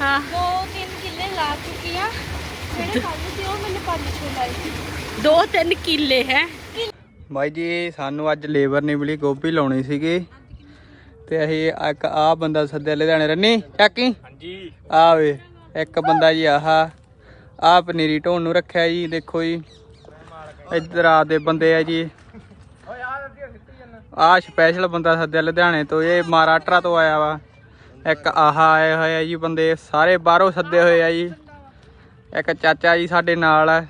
ਹਾਂ। ਦੋ ਤਿੰਨ ਕਿੱਲੇ ਲਾ ਚੁੱਕੀ ਆ। ਜਿਹੜੇ ਕੱਲ ਸੀ ਉਹ ਮੈंने ਪੰਜ ਛੇ ਲਾਏ ਸੀ। ਦੋ ਤਿੰਨ ਕਿੱਲੇ ਹੈ। ਬਾਈ ਜੀ ਸਾਨੂੰ ਅੱਜ ਲੇਬਰ ਨਹੀਂ ਮਿਲੀ ਗੋਭੀ ਲਾਉਣੀ ਸੀਗੀ। ਤੇ ਅਸੀਂ ਇੱਕ ਆ ਬੰਦਾ ਸੱਦਿਆ ਲੁਧਿਆਣੇ ਰੰਨੀ ਚੱਕੀ? ਹਾਂਜੀ। ਆ ਵੇ ਇੱਕ ਬੰਦਾ ਜੀ ਆਹ। ਆ ਪਨੀਰੀ ਢੋਣ ਨੂੰ ਰੱਖਿਆ ਜੀ ਦੇਖੋ ਜੀ। ਇੱਧਰ ਆ ਦੇ ਬੰਦੇ ਆ ਜੀ। ਆ ਸਪੈਸ਼ਲ ਬੰਦਾ ਸੱਦਿਆ ਲੁਧਿਆਣੇ ਤੋਂ ਇਹ ਮਹਾਰਾਸ਼ਟਰ ਤੋਂ ਆਇਆ ਵਾ। ਇੱਕ ਆਹ ਆਏ ਹੋਏ ਆ ਜੀ ਬੰਦੇ, ਸਾਰੇ ਬਾਹਰੋਂ ਸੱਦੇ ਹੋਏ ਆ ਜੀ। ਇੱਕ ਚਾਚਾ ਜੀ ਸਾਡੇ ਨਾਲ ਆ।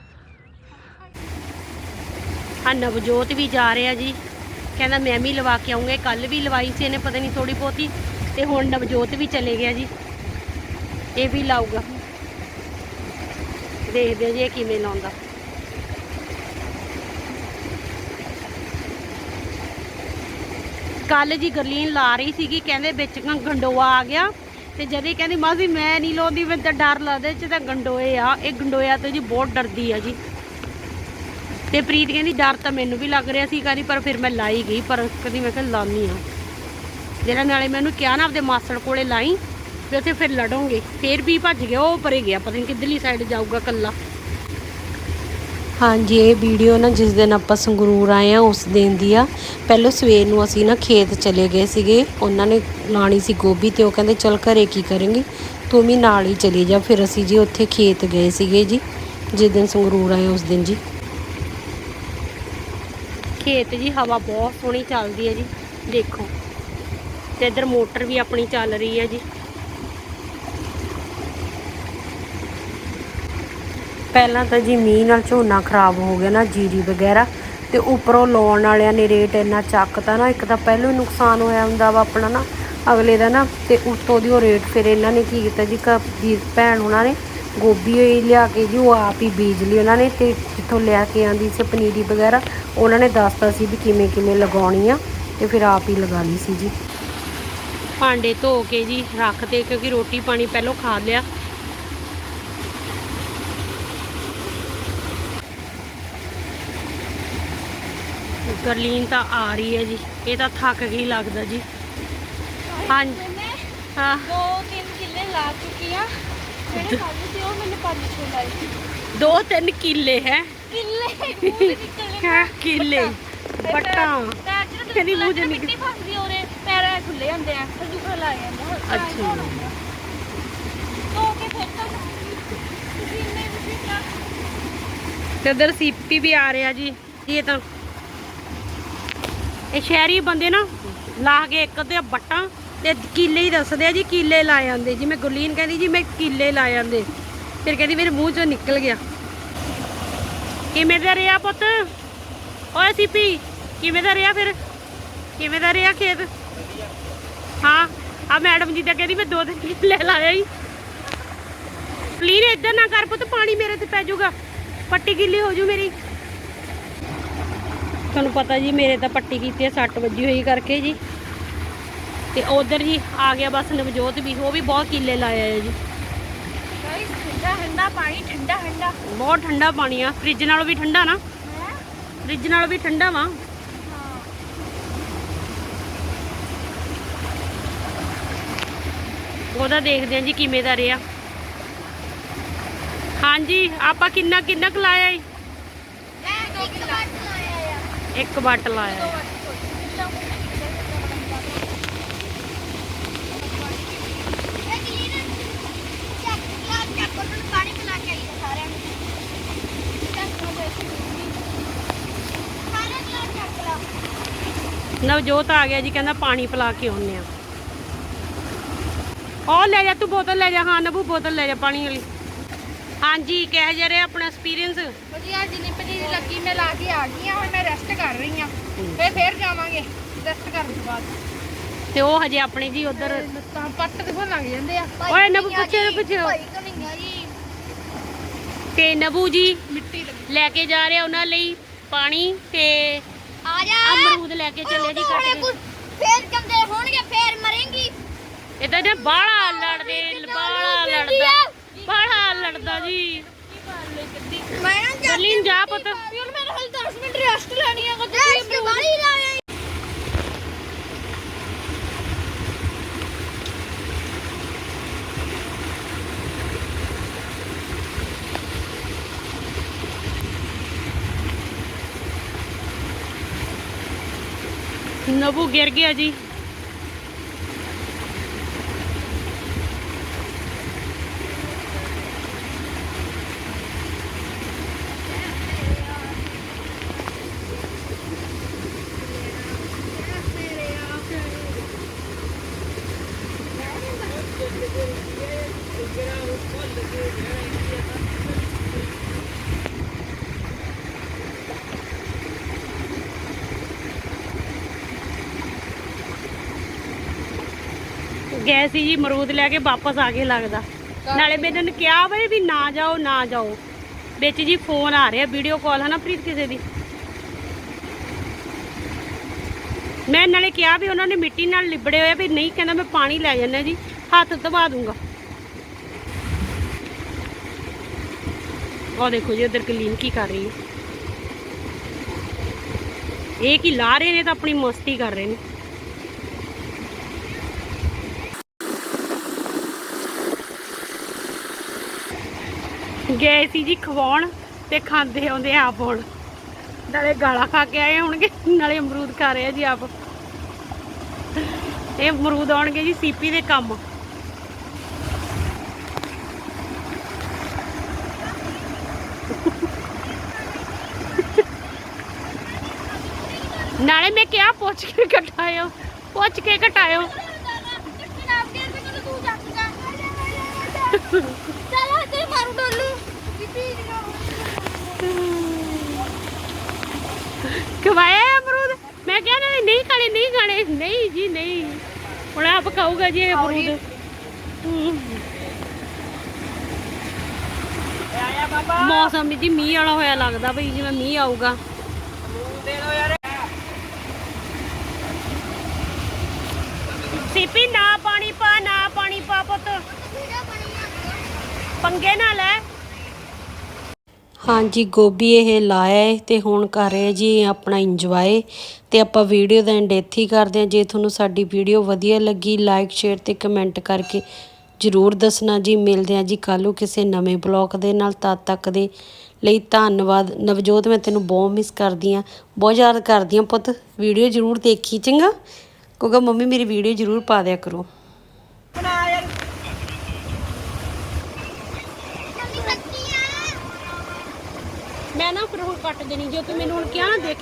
ਹਾਂ ਨਵਜੋਤ ਵੀ ਜਾ ਰਿਹਾ ਜੀ। ਕਹਿੰਦਾ ਮੈਂ ਵੀ ਲਵਾ ਕੇ ਆਉਂਗਾ ਕੱਲ ਵੀ ਲਵਾਈ ਸੀ ਇਹਨੇ, ਪਤਾ ਨਹੀਂ ਥੋੜੀ ਬਹੁਤੀ। ਤੇ ਹੁਣ ਨਵਜੋਤ ਵੀ ਚਲੇ ਗਿਆ ਜੀ। ਇਹ ਵੀ ਲਾਊਗਾ। ਦੇਖਦੇ ਹਾਂ ਜੀ ਇਹ ਕਿਵੇਂ ਲਾਉਂਦਾ। ਕੱਲ ਜੀ ਗਰਲੀਨ ਲਾ ਰਹੀ ਸੀਗੀ, ਕਹਿੰਦੇ ਵਿੱਚ ਗੰਡੋਆ ਆ ਗਿਆ। ਤੇ ਜਦੇ ਕਹਿੰਦੀ, ਮਾਸੀ, ਮੈਂ ਨਹੀਂ ਲਾਉਂਦੀ, ਮੈਨੂੰ ਤਾਂ ਡਰ ਲੱਗਦਾ, ਇਹ ਚ ਤਾਂ ਗੰਡੋਏ ਆ। ਇਹ ਗੰਡੋਇਆ ਤੋਂ ਜੀ ਬਹੁਤ ਡਰਦੀ ਆ ਜੀ। ਤੇ ਪ੍ਰੀਤ ਕਹਿੰਦੀ, ਡਰ ਤਾਂ ਮੈਨੂੰ ਵੀ ਲੱਗ ਰਿਹਾ ਸੀ ਕਹਿੰਦੀ, ਪਰ ਫਿਰ ਮੈਂ ਲਾਈ ਗਈ, ਪਰ ਕਦੀ ਮੈਂ ਕਿਹਾ, ਲਾਨੀ ਆ। ਜਿਹੜਾ ਨਾਲੇ ਮੈਨੂੰ ਕਿਹਾ ਨਾ, ਆਪਦੇ ਮਾਸੜ ਕੋਲੇ ਲਾਈ ਵੀ ਉੱਥੇ ਫਿਰ ਲੜੋਂਗੇ। ਫਿਰ ਵੀ ਭੱਜ ਗਿਆ, ਉਹ ਪਰੇ ਗਿਆ, ਪਤਾ ਨਹੀਂ ਕਿੱਧਰਲੀ ਸਾਈਡ ਜਾਊਗਾ ਕੱਲਾ ਹਾਂਜੀ, ਇਹ ਵੀਡੀਓ ਨਾ ਜਿਸ ਦਿਨ ਆਪਾਂ ਸੰਗਰੂਰ ਆਏ ਆ ਉਸ ਦਿਨ ਦੀ ਆ। ਪਹਿਲਾਂ ਸਵੇਰ ਨੂੰ ਅਸੀਂ ਨਾ ਖੇਤ ਚਲੇ ਗਏ ਸੀਗੇ। ਉਹਨਾਂ ਨੇ ਲਾਣੀ ਸੀ ਗੋਭੀ ਤੇ ਉਹ ਕਹਿੰਦੇ, ਚਲ ਘਰੇ ਕੀ ਕਰਾਂਗੇ? ਤੂੰ ਵੀ ਨਾਲ ਹੀ ਚਲੀ ਜਾ। ਫਿਰ ਅਸੀਂ ਜੀ ਉੱਥੇ ਖੇਤ ਗਏ ਸੀਗੇ ਜੀ, ਜਿਸ ਦਿਨ ਸੰਗਰੂਰ ਆਏ ਉਸ ਦਿਨ ਜੀ। ਖੇਤ ਜੀ, ਹਵਾ ਬਹੁਤ ਸੋਹਣੀ ਚੱਲਦੀ ਹੈ ਜੀ, ਦੇਖੋ। ਤੇ ਇੱਧਰ ਮੋਟਰ ਵੀ ਆਪਣੀ ਚੱਲ ਰਹੀ ਹੈ ਜੀ। ਪਹਿਲਾਂ ਤਾਂ ਜੀ ਮੀਂਹ ਨਾਲ ਝੋਨਾ ਖਰਾਬ ਹੋ ਗਿਆ ਨਾ, ਜੀਰੀ ਵਗੈਰਾ, ਤੇ ਉੱਪਰੋਂ ਲਾਉਣ ਵਾਲਿਆਂ ਨੇ ਰੇਟ ਇੰਨਾ ਚੱਕਤਾ ਨਾ, ਇੱਕ ਤਾਂ ਪਹਿਲਾਂ ਹੀ ਨੁਕਸਾਨ ਹੋਇਆ ਹੁੰਦਾ ਵਾ ਆਪਣਾ ਨਾ, ਅਗਲੇ ਦਾ ਨਾ, ਤੇ ਉੱਤੋਂ ਦੀ ਉਹ ਰੇਟ ਫਿਰ ਇਹਨਾਂ ਨੇ ਕੀ ਕੀਤਾ ਜੀ ਘਰ ਭੈਣ ਉਹਨਾਂ ਨੇ ਗੋਭੀ ਹੋਈ ਲਿਆ ਕੇ ਜੀ, ਉਹ ਆਪ ਹੀ ਬੀਜ ਲਈ ਉਹਨਾਂ ਨੇ, ਤੇ ਜਿੱਥੋਂ ਲਿਆ ਕੇ ਆਂਦੀ ਸੀ ਪਨੀਰੀ ਵਗੈਰਾ, ਉਹਨਾਂ ਨੇ ਦੱਸਤਾ ਸੀ ਵੀ ਕਿਵੇਂ ਕਿਵੇਂ ਲਗਾਉਣੀ ਆ, ਤੇ ਫਿਰ ਆਪ ਹੀ ਲਗਾ ਲਈ ਸੀ ਜੀ। ਭਾਂਡੇ ਧੋ ਕੇ ਜੀ ਰੱਖਦੇ ਕਿਉਂਕਿ ਰੋਟੀ ਪਾਣੀ ਪਹਿਲਾਂ ਖਾ ਲਿਆ ਗਰਲੀਨ ਤਾਂ ਆ ਰਹੀ ਹੈ ਜੀ। ਇਹ ਤਾਂ ਥੱਕ ਗਈ ਲੱਗਦਾ ਜੀ। ਹਾਂਜੀ। ਹਾਂ। ਦੋ ਤਿੰਨ ਕਿੱਲੇ ਲਾ ਚੁੱਕੀ ਆ। ਜਿਹੜੇ ਕੱਲ ਸੀ ਉਹ ਮੈंने ਪੰਜ ਛੇ ਲਾਏ ਸੀ। ਦੋ ਤਿੰਨ ਕਿੱਲੇ ਹੈ। ਕਿੱਲੇ? ਹਾਂ ਕਿੱਲੇ। ਬੱਟਾਂ। ਕਹਿੰਦੀ ਮੂੰਹ ਚ ਮਿੱਟੀ ਫਸਦੀ ਉਹਦੇ ਪੈਰ ਖੁੱਲੇ ਜਾਂਦੇ ਆ। ਫਿਰ ਦੁਖਣ ਲੱਗ ਜਾਂਦਾ ਅੱਛਾ। ਤਾਂ ਉਧਰ ਸੀਪੀ ਵੀ ਆ ਰਿਹਾ ਜੀ। ਇਹ ਤਾਂ ਇਹ ਸ਼ਹਿਰੀ ਬੰਦੇ ਨਾ ਲਾ ਕੇ ਇੱਕ ਤੇ ਬੱਟਾਂ ਤੇ ਕੀਲੇ ਹੀ ਦੱਸਦੇ ਆ ਜੀ, ਕੀਲੇ ਲਾ ਜਾਂਦੇ। ਜਿਵੇਂ ਗੁਰਲੀਨ ਕਹਿੰਦੀ ਜੀ, ਮੈਂ ਕੀਲੇ ਲਾ ਜਾਂਦੇ। ਫਿਰ ਕਹਿੰਦੀ ਮੇਰੇ ਮੂੰਹ ਚੋਂ ਨਿਕਲ ਗਿਆ। ਕਿਵੇਂ ਦਾ ਰਿਹਾ ਪੁੱਤ? ਓਏ ਸੀਪੀ, ਕਿਵੇਂ ਦਾ ਰਿਹਾ ਫਿਰ? ਕਿਵੇਂ ਦਾ ਰਿਹਾ ਖੇਤ? ਹਾਂ, ਆ ਮੈਡਮ ਜੀ ਤਾਂ ਕਹਿੰਦੀ ਮੈਂ ਦੋ ਦਿਨ ਕੀਲੇ ਲਾਇਆ ਜੀ ਪਲੀਜ਼ ਇੱਧਰ ਨਾ ਕਰ ਪੁੱਤ, ਪਾਣੀ ਮੇਰੇ ਤੇ ਪੈ ਜਾਊਗਾ। ਪੱਟੀ ਗਿੱਲੀ ਹੋ ਜੂ ਮੇਰੀ। ਤੁਹਾਨੂੰ ਪਤਾ ਜੀ ਮੇਰੇ ਤਾਂ ਪੱਟੀ ਕੀਤੀ ਹੈ ਸੱਟ ਵੱਜੀ ਹੋਈ ਕਰਕੇ ਜੀ। ਤੇ ਉਧਰ ਜੀ ਆ ਗਿਆ ਬਸ ਨਵਜੋਤ ਵੀ ਉਹ ਵੀ ਬਹੁਤ ਕੀਲੇ ਲਾਇਆ ਹੈ ਜੀ। ਠੰਡਾ ਠੰਡਾ ਪਾਣੀ ਠੰਡਾ ਠੰਡਾ। ਬਹੁਤ ਠੰਡਾ ਪਾਣੀ ਆ। ਫ੍ਰਿਜ ਨਾਲੋਂ ਵੀ ਠੰਡਾ ਨਾ? ਹੈ? ਫ੍ਰਿਜ ਨਾਲੋਂ ਵੀ ਠੰਡਾ ਵਾ। ਹਾਂ। ਉਹਦਾ ਦੇਖਦੇ ਹਾਂ ਜੀ ਕਿਵੇਂ ਦਾ ਰਿਹਾ। ਹਾਂਜੀ ਆਪਾਂ ਕਿੰਨਾ ਕਿੰਨਾ ਕੁ ਲਾਇਆ ਈ? ਇਹ ਇੱਕ ਬਾਟਲ ਆਇਆ ਹੈ। ਨਵਜੋਤ ਆ ਗਿਆ ਜੀ, ਕਹਿੰਦਾ ਪਾਣੀ ਪਿਲਾ ਕੇ ਆਉਨੇ ਆ ਉਹ ਲੈ ਜਾ, ਤੂੰ ਬੋਤਲ ਲੈ ਜਾ। ਹਾਂ, ਨਬੂ, ਬੋਤਲ ਲੈ ਜਾ, ਪਾਣੀ ਵਾਲੀ। ਹਾਂਜੀ ਕਹਿ ਜਾ ਰਿਹਾ ਆਪਣਾ ਐਕਸਪੀਰੀਅੰਸ ਵਧੀਆ ਜਿੰਨੀ ਪਨੀਰੀ ਲੱਗੀ ਮੈਂ ਲਾ ਕੇ ਆ ਗਈ ਆ ਹੁਣ ਮੈਂ ਰੈਸਟ ਕਰ ਰਹੀ ਆ ਫੇਰ ਫੇਰ ਜਾਵਾਂਗੇ ਰੈਸਟ ਕਰਨ ਤੋਂ ਬਾਅਦ। ਤੇ ਉਹ ਹਜੇ ਆਪਣੇ ਜੀ ਉਧਰ ਲੱਤਾਂ ਪੱਟ ਦਿਖਣ ਲੱਗ ਜਾਂਦੇ ਆ। ਓਏ ਨਬੂ ਪੁੱਛੇ ਪੁੱਛੇ। ਭਾਈ ਕਨਈਆ ਜੀ। ਤੇ ਨਬੂ ਜੀ ਮਿੱਟੀ ਲੈ ਕੇ ਜਾ ਰਿਹਾ ਉਹਨਾਂ ਲਈ ਪਾਣੀ ਤੇ ਆ ਜਾ। ਅਮਰੂਦ ਲੈ ਕੇ ਚੱਲੇ ਜੀ ਕੱਟ ਕੇ। ਫੇਰ ਕੰਦੇ ਹੋਣਗੇ ਫੇਰ ਮਰੇਂਗੀ। ਬਾਹਲਾ ਲੜਦੇ ਬਾਹਲਾ ਲੜਦਾ ਭਾਜੀ। ਮੈਂ ਚੱਲੀ ਜਾ ਪਤਾ। ਯਾਰ ਮੈਂ ਹਲ 10 ਮਿੰਟ ਰੈਸਟ ਲੈਣੀ ਹੈ ਕੋ ਤੁਸੀਂ ਬਾਹਲੀ ਲਾਇਆ ਨਬੂ ਗਿਰ ਗਿਆ ਜੀ। ਗਏ ਸੀ ਜੀ ਮਰੂਦ ਲੈ ਕੇ ਵਾਪਸ ਆ ਗਏ ਲੱਗਦਾ। ਨਾਲੇ ਮੈਂ ਇਹਨਾਂ ਕਿਹਾ ਵੇ ਵੀ ਨਾ ਜਾਓ ਨਾ ਜਾਓ। ਵਿੱਚ ਜੀ ਫੋਨ ਆ ਰਿਹਾ ਵੀਡੀਓ ਕਾਲ ਹੈ ਨਾ ਪ੍ਰੀਤ ਕਿਸੇ ਦੀ? ਮੈਂ ਨਾਲੇ ਕਿਹਾ ਵੀ ਉਹਨਾਂ ਨੇ ਮਿੱਟੀ ਨਾਲ ਲਿਬੜੇ ਹੋਏ ਵੀ ਨਹੀਂ, ਕਹਿੰਦਾ ਮੈਂ ਪਾਣੀ ਲੈ ਜਾਂਦਾ ਜੀ। ਹੱਥ ਧਵਾ ਦੂੰਗਾ। ਉਹ ਦੇਖੋ ਜੀ ਉਧਰ ਕਲੀਨ ਕੀ ਕਰ ਰਹੀ ਹੈ। ਇਹ ਕੀ ਲਾ ਰਹੇ ਨੇ ਤਾਂ ਆਪਣੀ ਮਸਤੀ ਕਰ ਰਹੇ ਨੇ। ਗਏ ਸੀ ਜੀ ਖਵਾਉਣ ਤੇ ਖਾਂਦੇ ਆਉਂਦੇ ਆਪ ਹੁਣ। ਨਾਲੇ ਗਾਲਾ ਖਾ ਕੇ ਆਏ ਹੋਣਗੇ, ਨਾਲੇ ਅਮਰੂਦ ਖਾ ਰਹੇ ਆ ਜੀ ਆਪ। ਇਹ ਅਮਰੂਦ ਆਉਣਗੇ ਜੀ ਸੀਪੀ ਦੇ ਕੰਮ। ਨਾਲੇ ਮੈਂ ਕਿਹਾ ਪੁੱਛ ਕੇ ਘਟਾਇਓ ਪੁੱਛ ਕੇ ਘਟਾਇਓ। ਚਲੋ ਤੇ ਮਾਰੂ ਡੋਲੂ ਬੀਬੀ ਖਵਾਇਆ ਅਮਰੂਦ? ਮੈਂ ਕਿਹਾ ਨਾ ਨਹੀਂ ਖਾਣੇ ਨਹੀਂ ਖਾਣੇ। ਨਹੀਂ ਜੀ ਨਹੀਂ। ਹੁਣ ਆਪ ਖਾਊਗਾ ਜੀ ਇਹ ਅਮਰੂਦ। ਮੌਸਮ ਜੀ ਮੀਂਹ ਵਾਲਾ ਹੋਇਆ ਲੱਗਦਾ ਬਈ ਜਿਵੇਂ ਮੀਂਹ ਆਊਗਾ। ਸੀਪੀ ਨਾ ਪਾਣੀ ਪਾ, ਨਾ ਪਾਣੀ ਪਾ ਪੁੱਤ। ਪੰਗੇ ਨਾ ਲੈ। ਹਾਂਜੀ, ਗੋਭੀ ਇਹ ਲਾਇਆ ਤੇ ਹੁਣ ਕਰ ਰਹੇ ਜੀ ਆਪਣਾ ਇੰਜੋਏ। ਤੇ ਆਪਾਂ ਵੀਡੀਓ ਦਾ ਐਂਡ ਇੱਥੇ ਹੀ ਕਰਦੇ ਹਾਂ। ਜੇ ਤੁਹਾਨੂੰ ਸਾਡੀ ਵੀਡੀਓ ਵਧੀਆ ਲੱਗੀ ਲਾਈਕ ਸ਼ੇਅਰ ਤੇ ਕਮੈਂਟ ਕਰਕੇ ਜਰੂਰ ਦੱਸਣਾ ਜੀ। ਮਿਲਦੇ ਹਾਂ ਜੀ ਕੱਲ੍ਹ ਕਿਸੇ ਨਵੇਂ ਬਲੌਗ ਦੇ ਨਾਲ, ਤਦ ਤੱਕ ਦੇ ਲਈ ਧੰਨਵਾਦ। ਨਵਜੋਤ, ਮੈਂ ਤੈਨੂੰ ਬਹੁਤ ਮਿਸ ਕਰਦੀ ਆ ਬਹੁਤ ਯਾਦ ਕਰਦੀ ਆ ਪੁੱਤ। ਵੀਡੀਓ ਜਰੂਰ ਦੇਖੀ, ਚੰਗਾ? ਕਿਉਂਕਿ ਮੰਮੀ, ਮੇਰੀ ਵੀਡੀਓ ਜਰੂਰ ਪਾ ਦਿਆ ਕਰੋ। ਮੈਂ ਨਾ ਫਿਰ ਹੁਣ ਕੱਟ ਦੇਣੀ, ਜੇ ਤੂੰ ਮੈਨੂੰ ਹੁਣ ਕਿਹਾ ਦੇਖ।